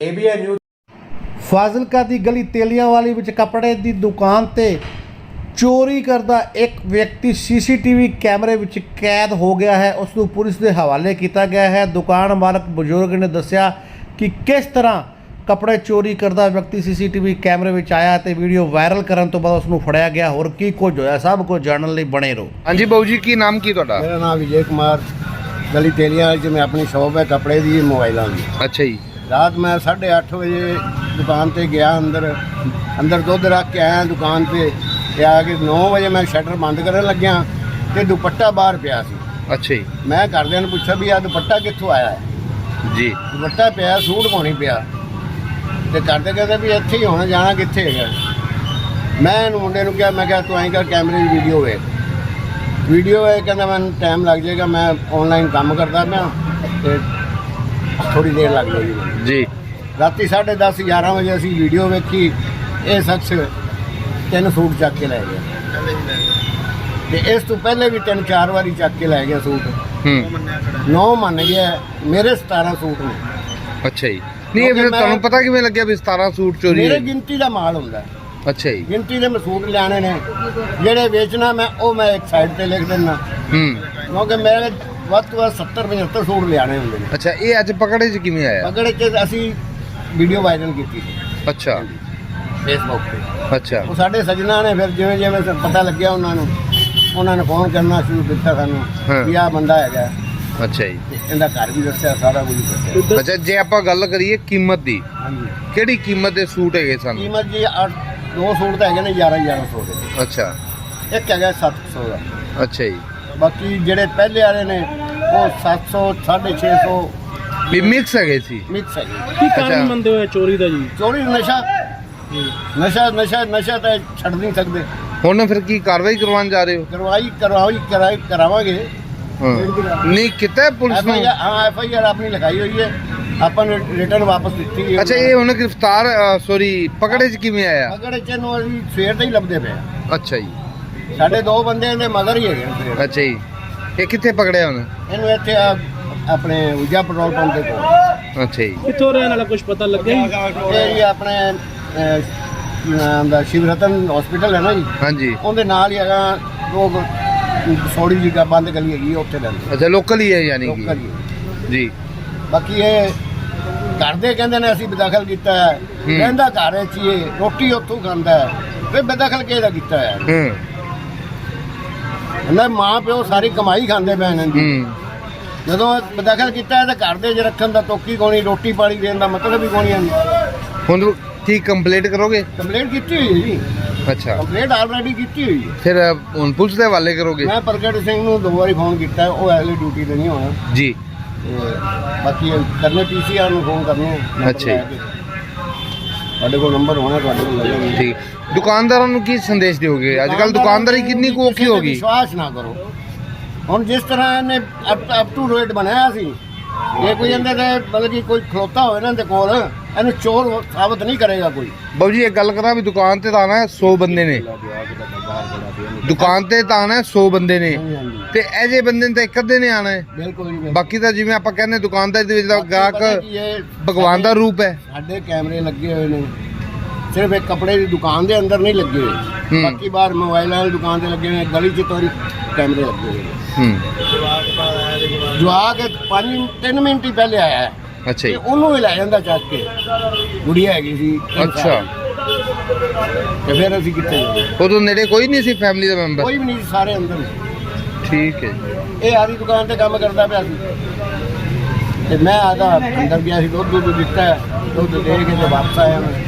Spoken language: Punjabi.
ਏਬੀਐਨ ਨਿਊਜ਼ ਫਾਜ਼ਿਲਕਾ ਦੀ ਗਲੀ ਤੇਲੀਆਂ ਵਾਲੀ ਵਿੱਚ ਕੱਪੜੇ ਦੀ ਦੁਕਾਨ ਤੇ ਚੋਰੀ ਕਰਦਾ ਇੱਕ ਵਿਅਕਤੀ ਸੀਸੀਟੀਵੀ ਕੈਮਰੇ ਵਿੱਚ ਕੈਦ ਹੋ ਗਿਆ ਹੈ। ਉਸ ਨੂੰ ਪੁਲਿਸ ਦੇ ਹਵਾਲੇ ਕੀਤਾ ਗਿਆ ਹੈ। ਦੁਕਾਨ ਮਾਲਕ ਬਜ਼ੁਰਗ ਨੇ ਦੱਸਿਆ ਕਿ ਕਿਸ ਤਰ੍ਹਾਂ ਕੱਪੜੇ ਚੋਰੀ ਕਰਦਾ ਵਿਅਕਤੀ ਸੀਸੀਟੀਵੀ ਕੈਮਰੇ ਵਿੱਚ ਆਇਆ ਤੇ ਵੀਡੀਓ ਵਾਇਰਲ ਕਰਨ ਤੋਂ ਬਾਅਦ ਉਸ ਨੂੰ ਫੜਿਆ ਗਿਆ। ਹੋਰ ਕੀ ਕੁਝ ਹੋਇਆ? ਸਭ ਕੁਝ ਜਾਣਨ ਲਈ ਬਣੇ ਰਹੋ। ਹਾਂਜੀ ਬਾਊ ਜੀ ਕੀ ਨਾਮ ਕੀ ਤੁਹਾਡਾ? ਮੇਰਾ ਨਾਮ ਵਿਜੇ ਕੁਮਾਰ। ਗਲੀ ਤੇਲੀਆਂ ਵਾਲੀ 'ਚ ਮੈਂ ਆਪਣੀ ਸ਼ੌਪ ਹੈ ਕੱਪੜੇ ਦੀ ਮੋਬਾਈਲਾਂ ਦੀ। ਅੱਛਾ ਜੀ। ਰਾਤ ਮੈਂ 8:30 ਵਜੇ ਦੁਕਾਨ ਤੇ ਗਿਆ ਅੰਦਰ ਅੰਦਰ ਦੁੱਧ ਰੱਖ ਕੇ ਆਇਆ ਦੁਕਾਨ ਤੇ ਤੇ ਆ ਕੇ 9 ਵਜੇ ਮੈਂ ਸ਼ਟਰ ਬੰਦ ਕਰਨ ਲੱਗਿਆ ਤੇ ਦੁਪੱਟਾ ਬਾਹਰ ਪਿਆ ਸੀ। ਅੱਛਾ ਜੀ। ਮੈਂ ਘਰਦਿਆਂ ਨੂੰ ਪੁੱਛਿਆ ਵੀ ਆ ਦੁਪੱਟਾ ਕਿੱਥੋਂ ਆਇਆ ਹੈ? ਜੀ। ਦੁਪੱਟਾ ਪਿਆ ਸੂਟ ਪਾਉਣੀ ਪਿਆ। ਤੇ ਘਰਦੇ ਕਹਿੰਦੇ ਵੀ ਇੱਥੇ ਹੀ ਹੋਣਾ ਜਾਣਾ ਕਿੱਥੇ ਹੈਗਾ? ਮੈਂ ਇਹਨੂੰ ਮੁੰਡੇ ਨੂੰ ਕਿਹਾ ਮੈਂ ਕਿਹਾ ਤੂੰ ਐਂ ਕਰ ਕੈਮਰੇ ਦੀ ਵੀਡੀਓ ਵੇਖ। ਵੀਡੀਓ ਹੈ ਕਹਿੰਦਾ ਮੈਨੂੰ ਟਾਈਮ ਲੱਗ ਜਾਏਗਾ ਮੈਂ ਆਨਲਾਈਨ ਕੰਮ ਕਰਦਾ ਪਿਆ ਤੇ ਥੋੜੀ ਦੇਰ ਲੱਗ ਜਾਏਗੀ। ਜੀ। ਰਾਤੀ 10:30 11 ਵਜੇ ਅਸੀਂ ਵੀਡੀਓ ਵੇਖੀ। ਇਹ ਸ਼ਖਸ ਤਿੰਨ ਸੂਟ ਚੱਕ ਕੇ ਲੈ ਗਿਆ ਤੇ ਇਸ ਤੋਂ ਪਹਿਲੇ ਵੀ ਤਿੰਨ ਚਾਰ ਵਾਰੀ ਚੱਕ ਕੇ ਲੈ ਗਿਆ ਸੂਟ। ਹੂੰ। ਨੌ ਮੰਨ ਗਿਆ ਮੇਰੇ 17 ਸੂਟ ਨੇ। ਅੱਛਾ ਜੀ। ਨਹੀਂ ਇਹ ਫਿਰ ਕਿਉਂਕਿ ਮੈਂ- ਤੁਹਾਨੂੰ ਪਤਾ ਕਿਵੇਂ ਲੱਗਿਆ ਵੀ 17 ਸੂਟ ਚੋਰੀ ਮੇਰੇ ਹੋਏ? ਗਿਣਤੀ ਦਾ ਮਾਲ ਹੁੰਦਾ। ਹੈ। ਅੱਛਾ ਜੀ। ਗਿਣਤੀ ਦੇ ਮੈਂ ਸੂਟ ਲਿਆਣੇ ਨੇ। ਜਿਹੜੇ ਵੇਚਣਾ ਮੈਂ ਉਹ ਮੈਂ ਇੱਕ ਸਾਈਡ ਤੇ ਲਿਖ ਦਿੰਦਾ। ਹੂੰ। ਕਿਉਂਕਿ ਮੇਰੇ ਵੱਧ ਤੋਂ ਵੱਧ 70 75 ਸੂਟ ਲਿਆਣੇ ਹੁੰਦੇ ਨੇ। ਅੱਛਾ ਇਹ ਅੱਜ ਪਕੜੇ ਚ ਕਿਵੇਂ ਆਇਆ? ਪਕੜ ਕੇ ਅਸੀਂ ਵੀਡੀਓ ਵਾਇਰਲ ਕੀਤੀ ਸੀ। ਅੱਛਾ। ਫੇਸਬੁੱਕ ਤੇ। ਅੱਛਾ। ਉਹ ਸਾਡੇ ਸੱਜਣਾ ਨੇ ਫਿਰ ਜਿਵੇਂ ਜਿਵੇਂ ਪਤਾ ਲੱਗਿਆ ਉਹਨਾਂ ਨੂੰ ਉਹਨਾਂ ਨੇ ਫੋਨ ਕਰਨਾ ਸ਼ੁਰੂ ਕੀਤਾ। ਸਾਨੂੰ ਵੀ ਆਹ ਬੰਦਾ ਹੈਗਾ। ਅੱਛਾ ਜੀ। ਇਹਦਾ ਘਰ ਵੀ ਦੱਸਿਆ ਸਾਰਾ ਕੁਝ ਦੱਸਿਆ। ਅੱਛਾ ਜੇ ਆਪਾਂ ਗੱਲ ਕਰੀਏ ਕੀਮਤ ਦੀ ਹਾਂਜੀ। ਕਿਹੜੀ ਕੀਮਤ ਦੇ ਸੂਟ ਹੈਗੇ ਸਨ? ਕੀਮਤ ਜੀ ਦੋ ਸੂਟ ਤਾਂ ਹੈਗੇ ਨੇ 11 1100 ਦੇ। ਅੱਛਾ। ਇੱਕ ਹੈਗਾ 700 ਦਾ। ਅੱਛਾ ਜੀ। ਬਾਕੀ ਜਿਹੜੇ ਪਹਿਲੇ ਵਾਲੇ ਨੇ ਉਹ 700 650 ਵੀ ਮਿਕਸ ਹੈਗੇ ਸੀ? ਮਿਕਸ ਹੈ ਕੀ। ਕਾਰਨ ਮੰਨਦੇ ਹੋ ਇਹ ਚੋਰੀ ਦਾ ਜੀ? ਚੋਰੀ ਨਸ਼ਾ। ਨਸ਼ਾ ਨਸ਼ਾ ਨਸ਼ਾ ਤਾਂ ਛੱਡ ਨਹੀਂ ਸਕਦੇ। ਹੁਣ ਫਿਰ ਕੀ ਕਾਰਵਾਈ ਕਰਵਾਉਣ ਜਾ ਰਹੇ ਹੋ? ਕਰਵਾਈ ਕਰਵਾਈ ਕਰਾਈ ਕਰਾਵਾਂਗੇ। ਹਾਂ। ਨਹੀਂ ਕਿਤੇ ਪੁਲਿਸ ਨੂੰ? ਹਾਂ ਐਫ ਆਈ ਆਰ ਆਪਣੀ ਲਿਖਾਈ ਹੋਈ ਹੈ। ਆਪਾਂ ਨੇ ਰਿਟਰਨ ਵਾਪਸ ਦਿੱਤੀ ਹੈ। ਅੱਛਾ ਇਹ ਹੁਣ ਗ੍ਰਿਫਤਾਰ ਸੌਰੀ ਪਕੜੇ ਚ ਕਿਵੇਂ ਆਇਆ? ਅਗਰ ਚ ਨੂੰ ਅਸੀਂ ਸਵੇਰ ਦੇ ਹੀ ਲੱਭਦੇ ਪਏ। ਅੱਛਾ ਜੀ। ਸਾਡੇ ਦੋ ਬੰਦੇ ਇਹਦੇ ਮਗਰ ਹੀ ਹੈਗੇ ਨੇ ਸਵੇਰ ਦੇ। ਅੱਛਾ ਜੀ। ਇਹ ਕਿੱਥੇ ਪਕੜਿਆ ਹੁਣ ਇਹਨੂੰ ਇੱਥੇ ਆ ਆਪਣੇ ਉਜਾ ਪੈਟਰੋਲ ਪੰਪ ਦੇ ਕੋਲ। ਅੱਛਾ ਜੀ। ਕਿੱਥੋਂ ਰਹਿਣ ਵਾਲਾ ਕੁਝ ਪਤਾ ਲੱਗਿਆ ਜੀ? ਇਹ ਜੀ ਆਪਣੇ ਅਹ, ਕੀ ਨਾਮ ਦਾ ਸ਼ਿਵ ਰਤਨ ਹਸਪੀਟਲ ਹੈ ਨਾ ਜੀ। ਹਾਂਜੀ। ਉਹਦੇ ਨਾਲ ਹੀ ਹੈਗਾ ਦੋ ਸੋੜੀ ਜੀ ਦਾ ਬੰਦ ਗਲੀ ਹੈਗੀ ਹੈ, ਉੱਥੇ ਰਹਿੰਦੇ। ਅੱਛਾ ਲੋਕਲ ਹੀ ਹੈ ਯਾਨੀ ਲੋਕਲ ਕਿ ਹੀ ਹੈ। ਜੀ। ਬਾਕੀ ਇਹ ਘਰ ਦੇ ਕਹਿੰਦੇ ਨੇ ਅਸੀਂ ਬਦਖਲ ਕੀਤਾ ਹੈ। ਹੂੰ। ਰਹਿੰਦਾ ਘਰ ਵਿੱਚ ਹੀ ਹੈ, ਰੋਟੀ ਉੱਥੋਂ ਖਾਂਦਾ ਹੈ। ਫਿਰ ਬਦਖਲ ਕਿਹਦਾ ਕੀਤਾ ਹੈ? ਹੂੰ। ਕਹਿੰਦਾ ਮਾਂ ਪਿਓ ਸਾਰੀ ਕਮਾਈ ਖਾਂਦੇ ਪਏ ਨੇ ਜੀ। ਹੂੰ। ਜਦੋਂ ਬਦਖਲ ਕੀਤਾ ਤਾਂ ਘਰ ਦੇ 'ਚ ਰੱਖਣ ਦਾ ਤੋਕੀ ਕੋਣੀ ਰੋਟੀ ਪਾਣੀ ਦੇਣ ਦਾ ਮਤਲਬ ਹੀ ਕੋਣੀ ਹੈ ਹੁਣ ਕੀ ਕੰਪਲੀਟ ਕਰੋਗੇ? ਕੰਪਲੇਂਟ ਕੀਤੀ ਹੋਈ ਹੈ ਜੀ। ਅੱਛਾ। ਕੰਪਲੇਂਟ ਆਲਰੇਡੀ ਕੀਤੀ ਹੋਈ ਹੈ। ਫਿਰ ਹੁਣ ਪੁਲਿਸ ਦੇ ਹਵਾਲੇ ਕਰੋਗੇ? ਮੈਂ ਪ੍ਰਗਟ ਸਿੰਘ ਨੂੰ ਦੋ ਵਾਰੀ ਫੋਨ ਕੀਤਾ ਉਹ ਐਲੀ ਡਿਊਟੀ ਤੇ ਨਹੀਂ ਹੋਣਾ ਜੀ। ਬਾਕੀ ਕਰਨੇ ਪੀਸੀਆਰ ਨੂੰ ਫੋਨ ਕਰਨੇ ਅੱਛਾ ਤੁਹਾਡੇ ਕੋਲ ਨੰਬਰ ਹੋਣਾ ਤੁਹਾਡੇ ਕੋਲ ਲੈ। ਠੀਕ। ਦੁਕਾਨਦਾਰਾਂ ਨੂੰ ਕੀ ਸੰਦੇਸ਼ ਦਿਓਗੇ? ਅੱਜ ਕੱਲ ਦੁਕਾਨਦਾਰੀ ਕਿੰਨੀ ਕੁ ਔਖੀ ਹੋ ਗਈ? ਵਿਸ਼ਵਾਸ ਨਾ ਕਰੋ। ਹੁਣ ਜਿਸ ਤਰ੍ਹਾਂ ਇਹਨੇ ਅਪ ਟੂ ਰੇਟ ਬਣਾਇਆ ਸੀ ਜੇ ਕੋਈ ਇਹਦੇ ਤੇ ਮਤਲਬ ਕਿ ਕੋਈ ਖਲੋਤਾ ਹੋਵੇ ਨਾ ਇਹਦੇ ਕੋਲ ਇਹਨੂੰ ਚੋਰ ਸਾਬਤ ਨਹੀਂ ਕਰੇਗਾ ਕੋਈ। ਬਾਬੂ ਜੀ ਇੱਕ ਗੱਲ ਕਰਾਂ ਵੀ ਦੁਕਾਨ ਤੇ ਤਾਂ ਆਣਾ 100 ਬੰਦੇ ਨੇ। ਦੁਕਾਨ ਤੇ ਤਾਂ ਆਣਾ 100 ਬੰਦੇ ਨੇ। ਤੇ ਇਹ ਜੇ ਬੰਦੇ ਨੇ ਤਾਂ ਇੱਕ ਅੱਧੇ ਨੇ ਆਣਾ ਹੈ ਬਿਲਕੁਲ ਜੀ ਬਿਲਕੁਲ। ਬਾਕੀ ਤਾਂ ਜਿਵੇਂ ਆਪਾਂ ਕਹਿੰਦੇ ਦੁਕਾਨਦਾਰੀ ਦੇ ਵਿੱਚ ਤਾਂ ਗਾਹਕ ਭਗਵਾਨ ਦਾ ਰੂਪ ਹੈ। ਸਾਡੇ ਕੈਮਰੇ ਲੱਗੇ ਹੋਏ ਨੇ। ਸਿਰਫ ਇੱਕ ਕੱਪੜੇ ਦੀ ਦੁਕਾਨ ਦੇ ਅੰਦਰ ਨਹੀਂ ਲੱਗੇ ਹੋਏ। ਬਾਕੀ ਬਾਹਰ ਮੋਬਾਈਲਾਂ ਦੀ ਦੁਕਾਨ ਤੇ ਲੱਗੇ ਨੇ ਗਲੀ 'ਚ ਤੋਰੀ ਕੈਮਰੇ ਲੱਗੇ ਹੋਏ। ਹੂੰ। ਜਵਾਕ 5 3 ਮਿੰਟ ਹੀ ਪਹਿਲੇ ਆਇਆ ਹੈ। ਅੱਛਾ ਜੀ। ਉਹਨੂੰ ਹੀ ਲੈ ਜਾਂਦਾ ਚੱਕ ਕੇ। ਗੁੜੀਆ ਹੈਗੀ ਸੀ ਅੱਛਾ। ਤੇ ਫਿਰ ਅਸੀਂ ਕਿੱਥੇ? ਉਦੋਂ ਨੇੜੇ ਕੋਈ ਨਹੀਂ ਸੀ ਫੈਮਿਲੀ ਦਾ ਮੈਂਬਰ ਕੋਈ ਵੀ ਨਹੀਂ ਸਾਰੇ ਅੰਦਰ। ਠੀਕ ਹੈ ਇਹ ਆਦੀ ਦੁਕਾਨ ਤੇ ਕੰਮ ਕਰਦਾ ਪਿਆ ਸੀ। ਤੇ ਮੈਂ ਆਦਾ ਅੰਦਰ ਗਿਆ ਸੀ ਦੁੱਧ ਦੁੱਧ ਦਿੱਤਾ ਦੁੱਧ ਦੇ ਕੇ ਤੇ ਵਾਪਸ ਆਇਆ ਮੈਂ।